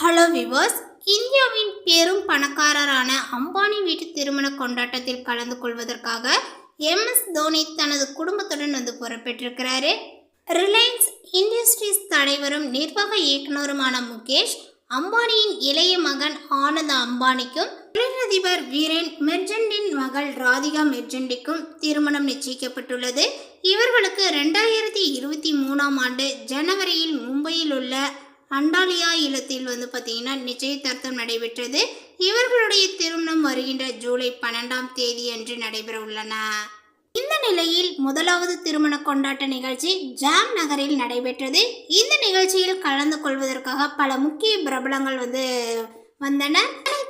Hello viewers இந்தியாவின் பெரும் பணக்காரரான அம்பானி வீட்டு திருமண கொண்டாட்டத்தில் கலந்து கொள்வதற்காக எம்எஸ் தோனி தனது குடும்பத்துடன் வந்து பொறுப்பேற்றிருக்கிறாரு. ரிலையன்ஸ் இண்டஸ்ட்ரீஸ் தலைவரும் நிர்வாக இயக்குனருமான முகேஷ் அம்பானியின் இளைய மகன் ஆனந்த அம்பானிக்கும் தொழிலதிபர் வீரன் மெர்ஜெண்டின் மகள் ராதிகா மெர்ஜெண்டிக்கும் திருமணம் நிச்சயிக்கப்பட்டுள்ளது. இவர்களுக்கு ரெண்டாயிரத்தி இருபத்தி மூணாம் ஆண்டு ஜனவரியில் மும்பையில் உள்ள அண்டாலியா இல்லத்தில் வந்து பார்த்தீங்கன்னா நிச்சயதார்த்தம் நடைபெற்றது. இவர்களுடைய திருமணம் வருகின்ற ஜூலை பன்னெண்டாம் தேதி அன்று நடைபெற உள்ளன. இந்த நிலையில் முதலாவது திருமண கொண்டாட்ட நிகழ்ச்சி ஜாம் நகரில் நடைபெற்றது. இந்த நிகழ்ச்சியில் கலந்து கொள்வதற்காக பல முக்கிய பிரபலங்கள் வந்து வந்தன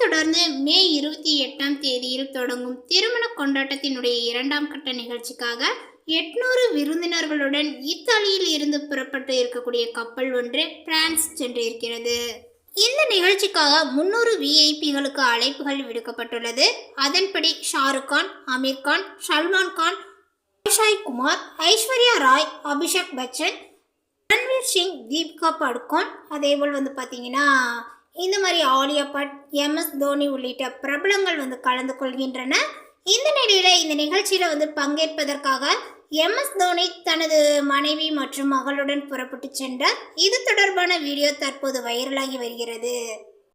தொடர்ந்து மே இருபத்தி எட்டாம் தேதியில் தொடங்கும் திருமண கொண்டாட்டத்தினுடைய இரண்டாம் கட்ட நிகழ்ச்சிக்காக எட்நூறு விருந்தினர்களுடன் இத்தாலியில் இருந்து புறப்பட்டு இருக்கக்கூடிய கப்பல் ஒன்று பிரான்ஸ் சென்றிருக்கிறது. இந்த நிகழ்ச்சிக்காக முன்னூறு விஐபிகளுக்கு அழைப்புகள் விடுக்கப்பட்டுள்ளது. அதன்படி ஷாருக் கான் அமீர் கான் சல்மான் கான் விஷாய் குமார் ஐஸ்வர்யா ராய் அபிஷேக் பச்சன் ரன்வீர் சிங் தீபிகா படுகோன். அதேபோல் வந்து பார்த்தீங்கன்னா இந்த மாதிரி ஆலியா பட் எம்எஸ் தோனி உள்ளிட்ட பிரபலங்கள் வந்து கலந்து கொள்கின்றன. இந்த நிலையில் இந்த நிகழ்ச்சியில் வந்து பங்கேற்பதற்காக எம்எஸ் தோனி தனது மனைவி மற்றும் மகளுடன் புறப்பட்டு சென்றார் இது தொடர்பான வீடியோ தற்போது வைரலாகி வருகிறது.